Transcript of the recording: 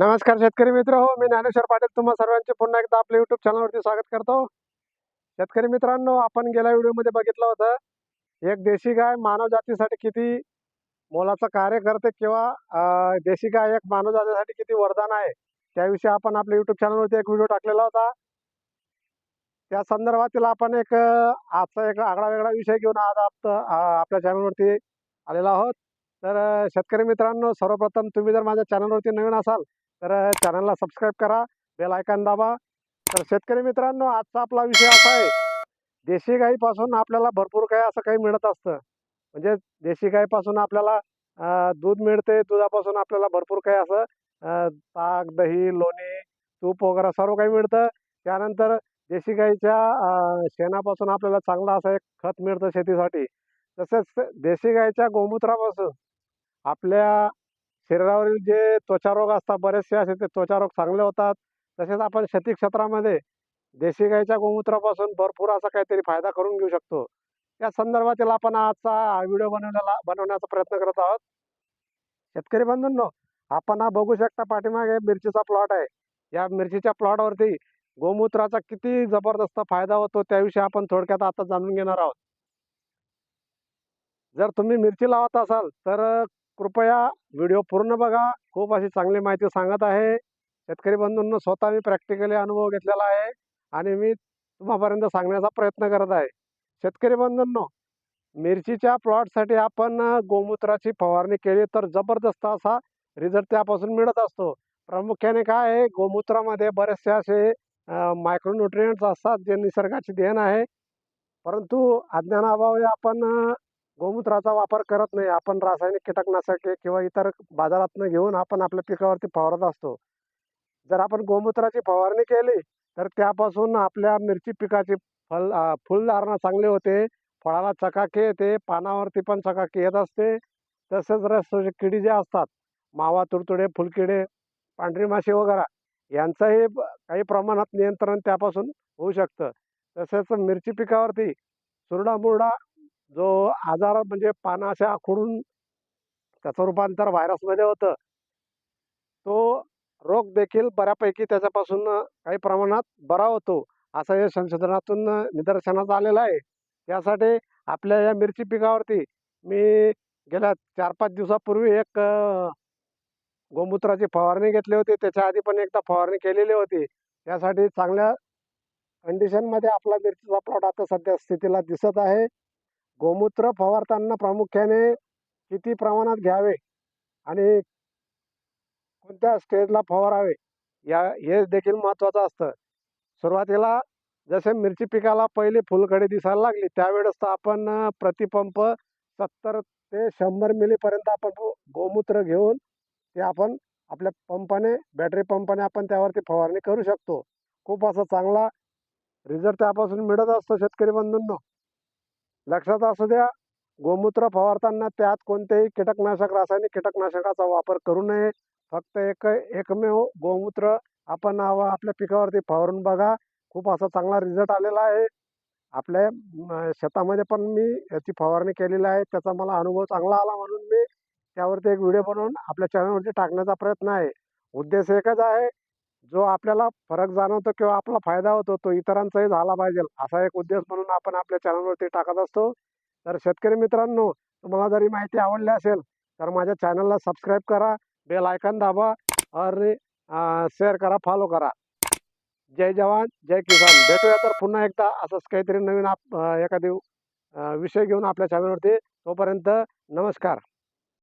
नमस्कार शेतकरी मित्र हो मी ज्ञानेश्वर पाटील. तुम्हा सर्वांचे पुन्हा एकदा आपल्या युट्यूब चॅनलवरती स्वागत करतो. शेतकरी मित्रांनो आपण गेल्या व्हिडिओमध्ये बघितलं होतं एक देशी गाय मानव जातीसाठी किती मोलाचं कार्य करते किंवा देशी गाय एक मानव जातीसाठी किती वरदान आहे त्याविषयी आपण आपल्या युट्यूब चॅनलवरती एक व्हिडिओ टाकलेला होता. त्या संदर्भातील आपण एक आजचा एक आगळा वेगळा विषय घेऊन आज आप आपल्या चॅनलवरती आलेला आहोत. तर शेतकरी मित्रांनो सर्वप्रथम तुम्ही जर माझ्या चॅनलवरती नवीन असाल तर चॅनलला सबस्क्राईब करा बेल आयकॉन दाबा. तर शेतकरी मित्रांनो आजचा आपला विषय असा आहे देशी गाईपासून आपल्याला भरपूर काही असं काही मिळत असतं. म्हणजे देशी गाईपासून आपल्याला दूध मिळते दुधापासून आपल्याला भरपूर काही असं ताक दही लोणी तूप वगैरे सर्व काही मिळतं. त्यानंतर देशी गाईच्या शेणापासून आपल्याला चांगलं असं एक खत मिळतं शेतीसाठी. तसेच देशी गाईच्या गोमूत्रापासून आपल्या शरीरावरील जे त्वचारोग असतात बरेचसे असे ते त्वचारोग चांगले होतात. तसेच आपण शेती क्षेत्रामध्ये देशी गाईच्या गोमूत्रापासून भरपूर असा काहीतरी फायदा करून घेऊ शकतो. त्या संदर्भातील आपण आजचा व्हिडिओ बनवण्याला बनवण्याचा प्रयत्न करत आहोत. शेतकरी बंधूंनो आपण हा बघू शकता पाठीमागे मिरचीचा प्लॉट आहे. या मिरचीच्या प्लॉटवरती गोमूत्राचा किती जबरदस्त फायदा होतो त्याविषयी आपण थोडक्यात आता जाणून घेणार आहोत. जर तुम्ही मिरची लावत असाल तर कृपया व्हिडिओ पूर्ण बघा. खूप अशी चांगली माहिती सांगत आहे. शेतकरी बंधूंनो स्वतः मी प्रॅक्टिकली अनुभव घेतलेला आहे आणि मी तुम्हापर्यंत सांगण्याचा प्रयत्न करत आहे. शेतकरी बंधूंनो मिरचीच्या प्लॉटसाठी आपण गोमूत्राची फवारणी केली तर जबरदस्त असा रिझल्ट त्यापासून मिळत असतो. प्रामुख्याने काय आहे गोमूत्रामध्ये बरेचसे असे मायक्रोन्युट्रियंट्स असतात जे निसर्गाची देण आहे. परंतु अज्ञानाभावी आपण गोमूत्राचा वापर करत नाही. आपण रासायनिक कीटकनाशके किंवा इतर बाजारातनं घेऊन आपण आपल्या पिकावरती फवारत असतो. जर आपण गोमूत्राची फवारणी केली तर त्यापासून आपल्या मिरची पिकाची फल फुलधारणा चांगली होते. फळाला चकाकी येते पानावरती पण चकाकी येत असते. तसेच रस्त्याचे किडी जे असतात मावा तुडतुडे फुलकिडे पांढरी माशी वगैरे यांचंही काही प्रमाणात नियंत्रण त्यापासून होऊ शकतं. तसेच मिरची पिकावरती सुरडा मुरडा जो आजार म्हणजे पानं अशा आखडून त्याचं रूपांतर व्हायरसमध्ये होतं. तो रोग देखील बऱ्यापैकी त्याच्यापासून काही प्रमाणात बरा होतो असं या संशोधनातून निदर्शनात आलेलं आहे. त्यासाठी आपल्या या मिरची पिकावरती मी गेल्या चार पाच दिवसापूर्वी एक गोमूत्राची फवारणी घेतली होती. त्याच्या आधी पण एकदा फवारणी केलेली होती. त्यासाठी चांगल्या कंडिशनमध्ये आपला मिरचीचा प्लॉट आता सध्या स्थितीला दिसत आहे. गोमूत्र फवारताना प्रामुख्याने किती प्रमाणात घ्यावे आणि कोणत्या स्टेजला फवारावे? या हे देखील महत्त्वाचं असतं. सुरुवातीला जसे मिरची पिकाला पहिली फुलकडी दिसायला लागली त्यावेळेस तर आपण प्रतिपंप सत्तर ते शंभर मिलीपर्यंत आपण गोमूत्र घेऊन ते आपण आपल्या पंपाने बॅटरी पंपाने आपण त्यावरती फवारणी करू शकतो. खूप असा चांगला रिझल्ट त्यापासून मिळत असतो शेतकरी बंधूंनो. लक्षात असू द्या गोमूत्र फवारताना त्यात कोणतेही कीटकनाशक रासायनिक कीटकनाशकाचा वापर करू नये. फक्त एक एकमेव गोमूत्र आपण आपल्या पिकावरती फवारून बघा. खूप असा चांगला रिझल्ट आलेला आहे. आपल्या शेतामध्ये पण मी याची फवारणी केलेली आहे. त्याचा मला अनुभव चांगला आला म्हणून मी त्यावरती एक व्हिडिओ बनवून आपल्या चॅनलवरती टाकण्याचा प्रयत्न आहे. उद्देश एकच आहे जो आपल्याला फरक जाणवतो किंवा आपला फायदा होतो तो इतरांचाही झाला पाहिजे. असा एक उद्देश म्हणून आपण आपल्या चॅनलवरती टाकत असतो. तर शेतकरी मित्रांनो तुम्हाला जरी माहिती आवडली असेल तर माझ्या चॅनलला सबस्क्राईब करा बेल आयकन दाबा आणि शेअर करा फॉलो करा. जय जवान जय किसान. भेटूया तर पुन्हा एकदा असंच काहीतरी नवीन आप एखादी विषय घेऊन आपल्या चॅनलवरती. तोपर्यंत नमस्कार.